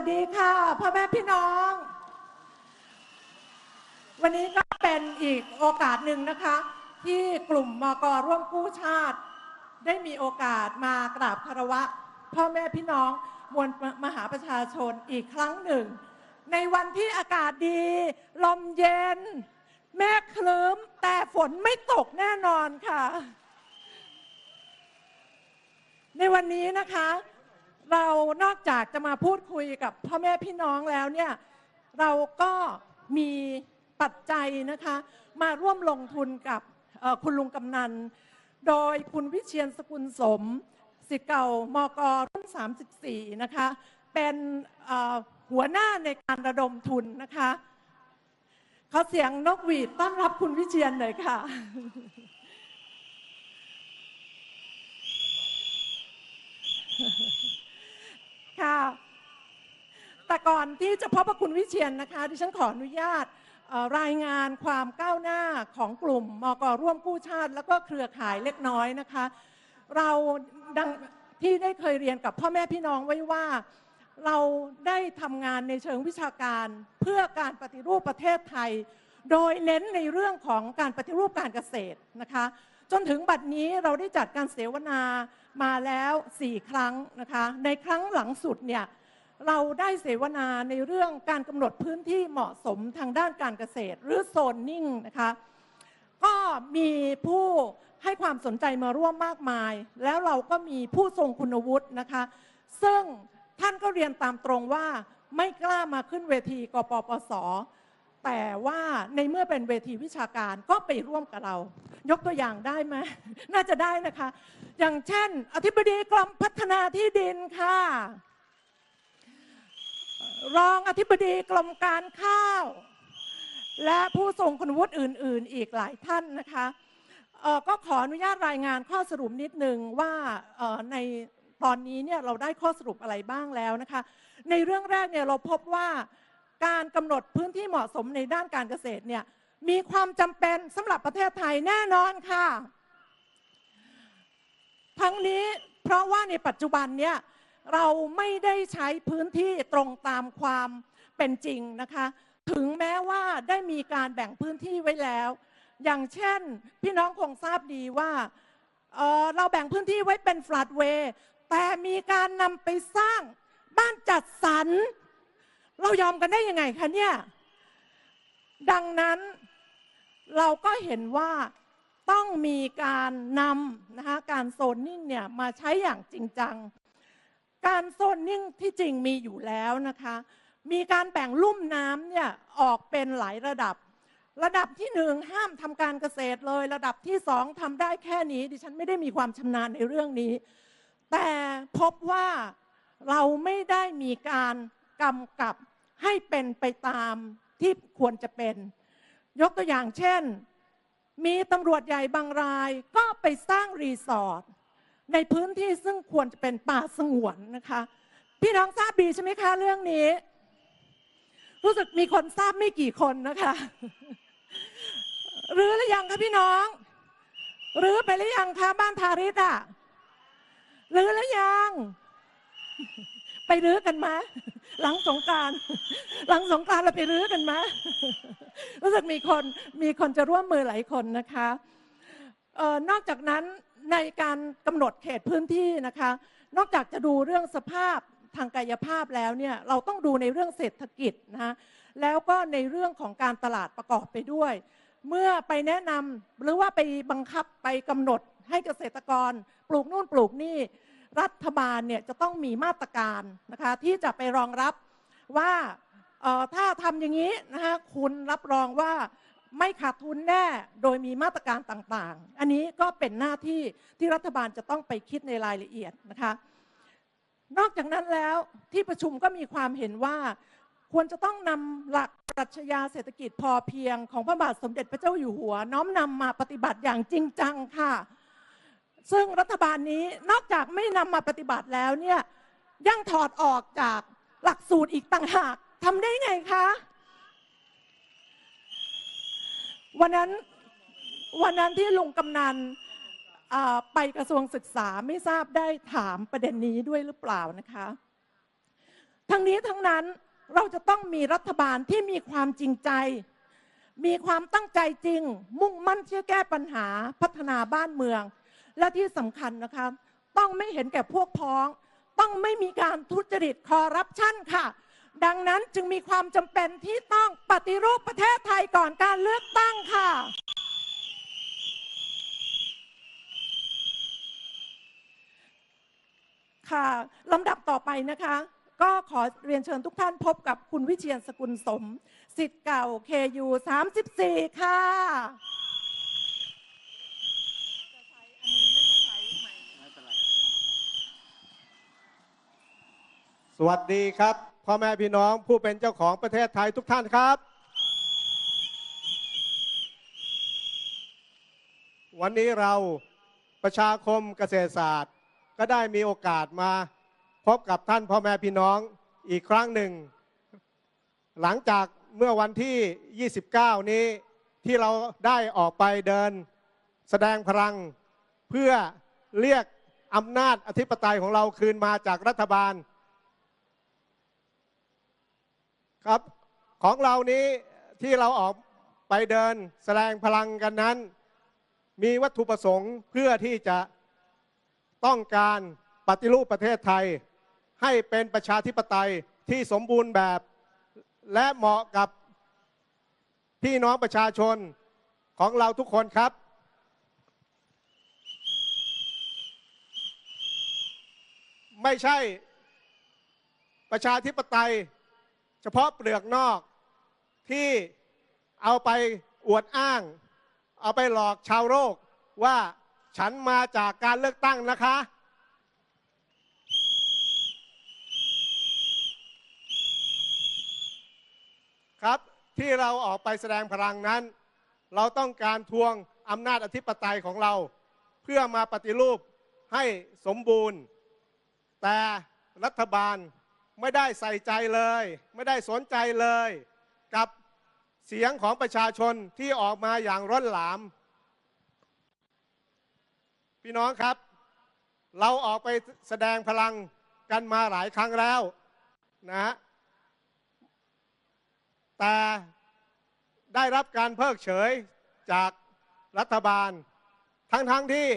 วัสดีค่ะพ่อแม่พี่น้อง วันนี้ก็เป็นอีกโอกาสหนึ่งนะคะ ที่กลุ่มมกร่วมกู้ชาติ ได้มีโอกาสมากราบคารวะ พ่อแม่พี่น้องมวลมหาประชาชนอีกครั้งหนึ่ง ในวันที่อากาศดี ลมเย็น แม่คลื้มแต่ฝนไม่ตกแน่นอนค่ะ ในวันนี้นะคะ เรานอกจากจะมาพูดคุยกับพ่อแม่พี่น้องแล้วเนี่ยเราก็มีปัจจัยนะคะมาร่วมลงทุนกับคุณลุงกำนัน โดยคุณวิเชียนสกุลสมสิทธิ์เก่ามกรุ่น 34 นะคะ เป็นหัวหน้าในการระดมทุนนะคะเขาเสียงนกหวีดต้อนรับคุณวิเชียนเลยค่ะ ค่ะ แต่ก่อนที่จะพบกับคุณวิเชียนนะคะดิฉันขออนุญาตรายงานความก้าวหน้าของกลุ่มมกร่วมกู้ชาติ แล้วก็เครือข่ายเล็กน้อยนะคะ เราดังที่ได้เคยเรียนกับพ่อแม่พี่น้องไว้ว่าเราได้ทำงานในเชิงวิชาการเพื่อการปฏิรูปประเทศไทย โดยเน้นในเรื่องของการปฏิรูปการเกษตรนะคะ จนถึงบัดนี้เราได้จัดการเสวนามาแล้ว 4 ครั้งนะคะ ในครั้งหลังสุดเนี่ยเราได้เสวนาในเรื่องการกำหนดพื้นที่เหมาะสมทางด้านการเกษตร หรือโซนนิ่งนะคะ ก็มีผู้ให้ความสนใจมาร่วมมากมาย แล้วเราก็มีผู้ทรงคุณวุฒินะคะ ซึ่งท่านก็เรียนตามตรงว่าไม่กล้ามาขึ้นเวทีกปปส แต่ว่าในเมื่อเป็นเวทีวิชาการก็ไปร่วมกับเรา ยกตัวอย่างได้ไหมน่าจะได้นะคะ อย่างเช่น อธิบดีกรมพัฒนาที่ดินค่ะ รองอธิบดีกรมการข้าว และผู้ทรงคุณวุฒิอื่น ๆ อีกหลายท่านนะคะก็ขออนุญาตรายงานข้อสรุปนิดนึงว่าในตอนนี้เนี่ยเราได้ข้อสรุปอะไรบ้างแล้วนะคะ ในเรื่องแรกเนี่ยเราพบว่าการกำหนดพื้นที่เหมาะสมในด้านการเกษตรเนี่ย มีความจำเป็นสำหรับประเทศไทยแน่นอนค่ะ ทั้งนี้เพราะว่าในปัจจุบันเนี่ยเราไม่ได้ใช้พื้นที่ตรงตามความเป็นจริงนะคะ ถึงแม้ว่าได้มีการแบ่งพื้นที่ไว้แล้ว อย่างเช่น พี่น้องคงทราบดีว่าเเราแบ่งพื้นที่ไว้เป็นฟล a ตเวย์แต่มีการนำไปสร้างบ้านจัดสรร เรายอมกันได้ยังไงคะเนี่ย ดังนั้น เราก็เห็นว่าต้องมีการนำนะคะการโซนนิ่งเนี่ยมาใช้อย่างจริงจัง การโซนนิ่งที่จริงมีอยู่แล้วนะคะ มีการแบ่งลุ่มน้ำเนี่ยออกเป็นหลายระดับ ระดับที่หนึ่งห้ามทำการเกษตรเลย ระดับที่สองทำได้แค่นี้ ดิฉันไม่ได้มีความชำนาญในเรื่องนี้ แต่พบว่าเราไม่ได้มีการกำกับให้เป็นไปตามที่ควรจะเป็น ยกตัวอย่างเช่น มีตำรวจใหญ่บางรายก็ไปสร้างรีสอร์ทในพื้นที่ซึ่งควรจะเป็นป่าสงวนนะคะ พี่น้องทราบดีใช่ไหมคะเรื่องนี้ รู้สึกมีคนทราบไม่กี่คนนะคะ หรือหรือยังคะพี่น้อง หรือไปหรือยังคะบ้านทาริสอะหรือหรือยัง ไปรื้อกันมา หลังสงการหลังสงการเราไปรื้อกันมารู้สึกมีคนมีคนจะร่วมมือหลายคนนะคะออนอกจากนั้นในการกำหนดเขตพื้นที่นะคะ นอกจากจะดูเรื่องสภาพทางกายภาพแล้วเนี่ยเราต้องดูในเรื่องเศรษฐกิจนะคะแล้วก็ในเรื่องของการตลาดประกอบไปด้วย เมื่อไปแนะนำหรือว่าไปบังคับไปกำหนดให้เกษตรกร ปลูกนู่นปลูกนี่ รัฐบาลเนี่ยจะต้องมีมาตรการนะคะที่จะไปรองรับว่าถ้าทำอย่างนี้นะคะคุณรับรองว่าไม่ขาดทุนแน่โดยมีมาตรการต่างๆ อันนี้ก็เป็นหน้าที่ที่รัฐบาลจะต้องไปคิดในรายละเอียดนะคะนอกจากนั้นแล้วที่ประชุมก็มีความเห็นว่า ควรจะต้องนำหลักปรัชญาเศรษฐกิจพอเพียงของพระบาทสมเด็จพระเจ้าอยู่หัว น้อมนำมาปฏิบัติอย่างจริงจังค่ะ ซึ่งรัฐบาลนี้นอกจากไม่นำมาปฏิบัติแล้วเนี่ยยังถอดออกจากหลักสูตรอีกต่างหากทำได้ไงคะ วันนั้นวันนั้นที่ลุงกำนันไปกระทรวงศึกษาไม่ทราบได้ถามประเด็นนี้ด้วยหรือเปล่านะคะ ทั้งนี้ทั้งนั้นเราจะต้องมีรัฐบาลที่มีความจริงใจ มีความตั้งใจจริง มุ่งมั่นที่จะแก้ปัญหาพัฒนาบ้านเมือง และที่สำคัญนะคะ ต้องไม่เห็นแก่พวกพ้อง ต้องไม่มีการทุจริตคอร์รัปชันค่ะ ดังนั้นจึงมีความจำเป็นที่ต้องปฏิรูปประเทศไทยก่อนการเลือกตั้งค่ะ ค่ะลำดับต่อไปนะคะ ก็ขอเรียนเชิญทุกท่านพบกับคุณวิเชียนสกุลสม สิทธิ์เก่า KU 34 ค่ะ สวัสดีครับ พ่อแม่พี่น้องผู้เป็นเจ้าของประเทศไทยทุกท่านครับ วันนี้เราประชาคมเกษตรศาสตร์ ก็ได้มีโอกาสมาพบกับท่านพ่อแม่พี่น้องอีกครั้งหนึ่ง หลังจากเมื่อวันที่ 29 นี้ที่เราได้ออกไปเดินแสดงพลัง เพื่อเรียกอำนาจอธิปไตยของเราคืนมาจากรัฐบาล ครับของเรานี้ที่เราออกไปเดินแสดงพลังกันนั้น มีวัตถุประสงค์เพื่อที่จะต้องการปฏิรูปประเทศไทย ให้เป็นประชาธิปไตยที่สมบูรณ์แบบ และเหมาะกับพี่น้องประชาชนของเราทุกคนครับ ไม่ใช่ประชาธิปไตย เฉพาะเปลือกนอกที่เอาไปอวดอ้าง เอาไปหลอกชาวโลกว่าฉันมาจากการเลือกตั้งนะคะ ครับที่เราออกไปแสดงพลังนั้น เราต้องการทวงอำนาจอธิปไตยของเรา เพื่อมาปฏิรูปให้สมบูรณ์ แต่รัฐบาล ไม่ได้ใส่ใจเลย ไม่ได้สนใจเลย กับเสียงของประชาชนที่ออกมาอย่างร้อนหลาม พี่น้องครับ เราออกไปแสดงพลังกันมาหลายครั้งแล้วนะฮะแต่ได้รับการเพิกเฉยจากรัฐบาล ทั้งๆทที่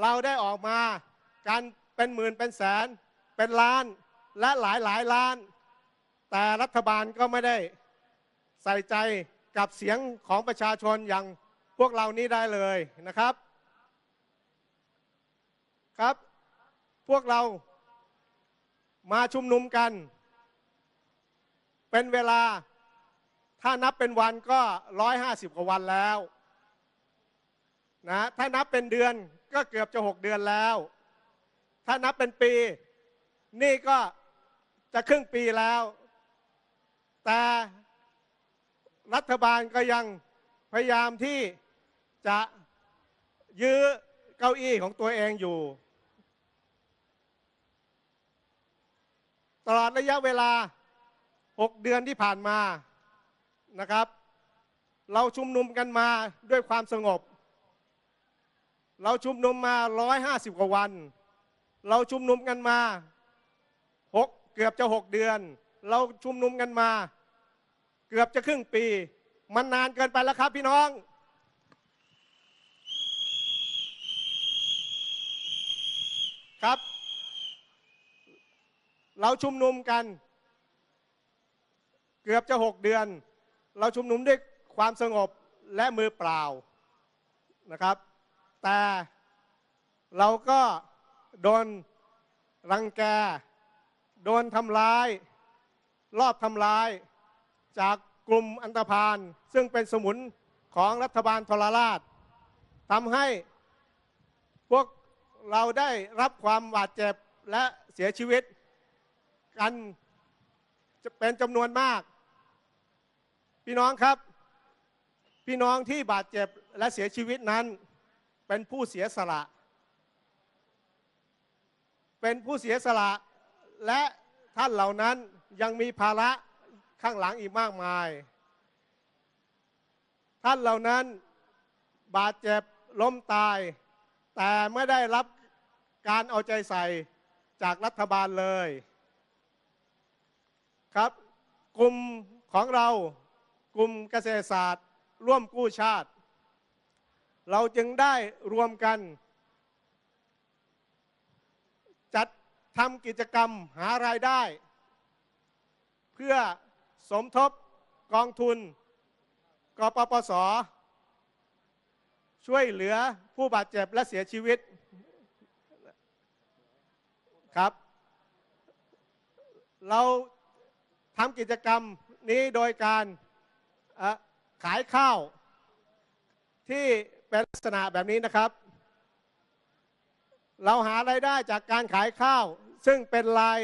เราได้ออกมากันเป็นหมื่นเป็นแสนเป็นล้าน และหลายหลายล้าน แต่รัฐบาลก็ไม่ได้ใส่ใจกับเสียงของประชาชนอย่างพวกเรานี้ได้เลยนะครับ ครับ พวกเรามาชุมนุมกัน เป็นเวลาถ้านับเป็นวันก็ร้อยห้าสิบกว่าวันแล้วนะถ้านับเป็นเดือนก็เกือบจะหกเดือนแล้ว ถ้านับเป็นปี นี่ก็ จะครึ่งปีแล้ว แต่รัฐบาลก็ยังพยายามที่จะยื้อเก้าอี้ของตัวเองอยู่ ตลอดระยะเวลา 6 เดือนที่ผ่านมานะครับ เราชุมนุมกันมาด้วยความสงบ เราชุมนุมมา 150 กว่าวัน เราชุมนุมกันมาหก เกือบจะหกเดือน เราชุมนุมกันมา เกือบจะครึ่งปี มันนานเกินไปแล้วครับพี่น้องครับ เราชุมนุมกัน เกือบจะหกเดือน เราชุมนุมด้วยความสงบและมือเปล่านะครับ แต่เราก็โดนรังแก โดนทำร้าย รอบทำร้าย จากกลุ่มอันตพาลซึ่งเป็นสมุนของรัฐบาลทรราชทำให้พวกเราได้รับความบาดเจ็บและเสียชีวิต กันจะเป็นจำนวนมาก พี่น้องครับ พี่น้องที่บาดเจ็บและเสียชีวิตนั้น เป็นผู้เสียสละ เป็นผู้เสียสละ และท่านเหล่านั้นยังมีภาระข้างหลังอีกมากมาย ท่านเหล่านั้นบาดเจ็บล้มตาย แต่ไม่ได้รับการเอาใจใส่จากรัฐบาลเลยครับกลุ่มของเรากลุ่มเกษตรศาสตร์ ร่วมกู้ชาติ เราจึงได้รวมกัน จัด ทำกิจกรรมหารายได้ เพื่อสมทบกองทุนกปปส ช่วยเหลือผู้บาดเจ็บและเสียชีวิตครับ เราทำกิจกรรมนี้โดยการขายข้าว ที่เป็นลักษณะแบบนี้นะครับ เราหาไรายได้จากการขายข้าว ซึ่งเป็นลาย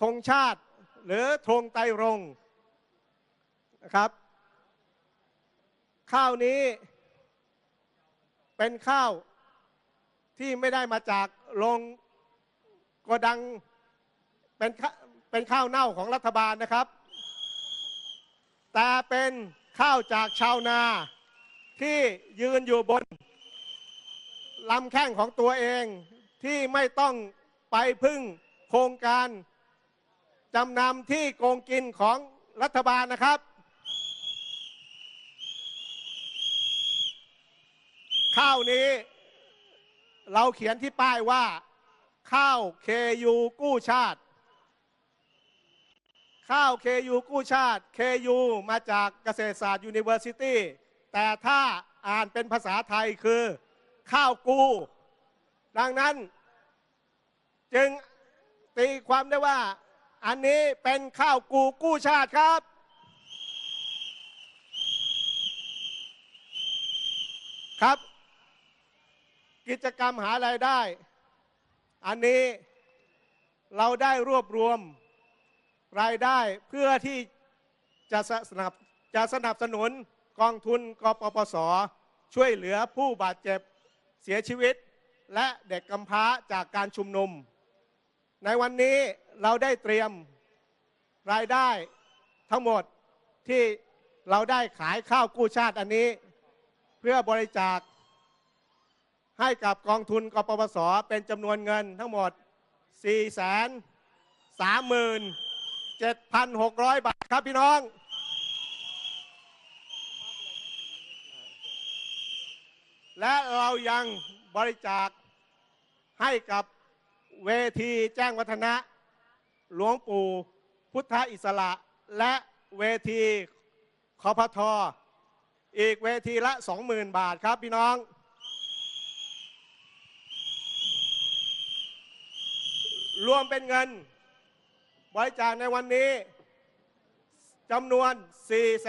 ธงชาติ หรือธงไตรรงนะครับ ข้าวนี้เป็นข้าวที่ไม่ได้มาจากโรงโกดังเป็นเป็นข้าวเน่าของรัฐบาลนะครับ แต่เป็นข้าวจากชาวนาที่ยืนอยู่บนลำแข้งของตัวเอง ที่ไม่ต้องไปพึ่งโครงการจำนำที่โกงกินของรัฐบาลนะครับ ข้าวนี้ เราเขียนที่ป้ายว่า ข้าวเคยูกู้ชาติ ข้าวเคยูกู้ชาติเคยูมาจากเกษตรศาสตร์ยูนิเวอร์ซิตี้แต่ถ้าอ่านเป็นภาษาไทยคือ ข้าวกู้ ดังนั้นจึงตีความได้ว่าอันนี้เป็นข้าวกูกู้ชาติครับ ครับ กิจกรรมหารายได้ อันนี้เราได้รวบรวมรายได้เพื่อที่จะสนับจะสนับสนุนกองทุนกปปส ช่วยเหลือผู้บาดเจ็บเสียชีวิต และเด็กกำพร้าจากการชุมนุม ในวันนี้เราได้เตรียมรายได้ทั้งหมดที่เราได้ขายข้าวกู้ชาติอันนี้ เพื่อบริจาคให้กับกองทุนกปปส เป็นจำนวนเงินทั้งหมด 4 3 7,600 บาทครับพี่น้อง และเรายังบริจาค ให้กับเวทีแจ้งวัฒนะ หลวงปู่พุทธอิสระ และเวทีคอพทออีกเวทีละ 20,000 บาทครับพี่น้อง รวมเป็นเงิน บริจาคในวันนี้จำนวน4 7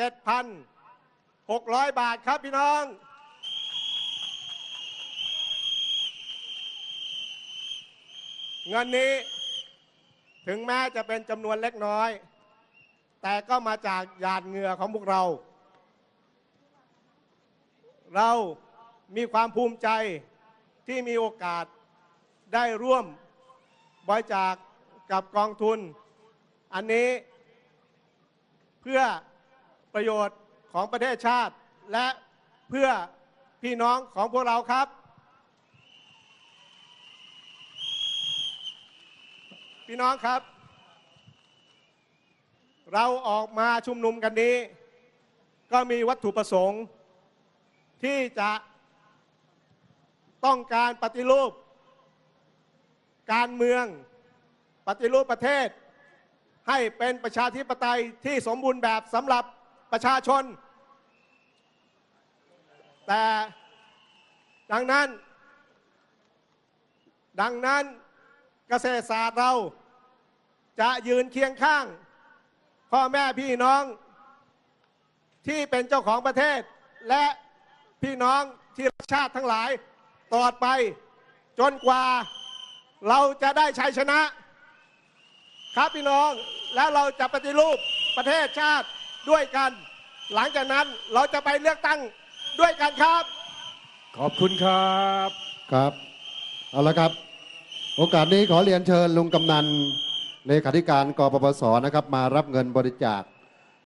7 600 บาทครับพี่น้อง เงินนี้ถึงแม้จะเป็นจำนวนเล็กน้อย แต่ก็มาจากหยาดเหงื่อของพวกเรา เรามีความภูมิใจที่มีโอกาสได้ร่วมบริจาคกับกองทุน อันนี้เพื่อประโยชน์ของประเทศชาติ และเพื่อพี่น้องของพวกเราครับ พี่น้องครับ เราออกมาชุมนุมกันนี้ ก็มีวัตถุประสงค์ ที่จะต้องการปฏิรูป การเมืองปฏิรูปประเทศ ให้เป็นประชาธิปไตยที่สมบูรณ์แบบสำหรับประชาชน แต่ดังนั้น ดังนั้น เกษตรศาสตร์เราจะยืนเคียงข้าง พ่อแม่พี่น้องที่เป็นเจ้าของประเทศ และพี่น้องที่รักชาติทั้งหลายตลอดไปจนกว่าเราจะได้ชัยชนะ ครับพี่น้องแล้วเราจะปฏิรูปประเทศชาติด้วยกัน หลังจากนั้นเราจะไปเลือกตั้งด้วยกันครับ ขอบคุณครับครับ เอาละครับ โอกาสนี้ขอเรียนเชิญลุงกำนันเลขาธิการกปปสนะครับ มารับเงินบริจาค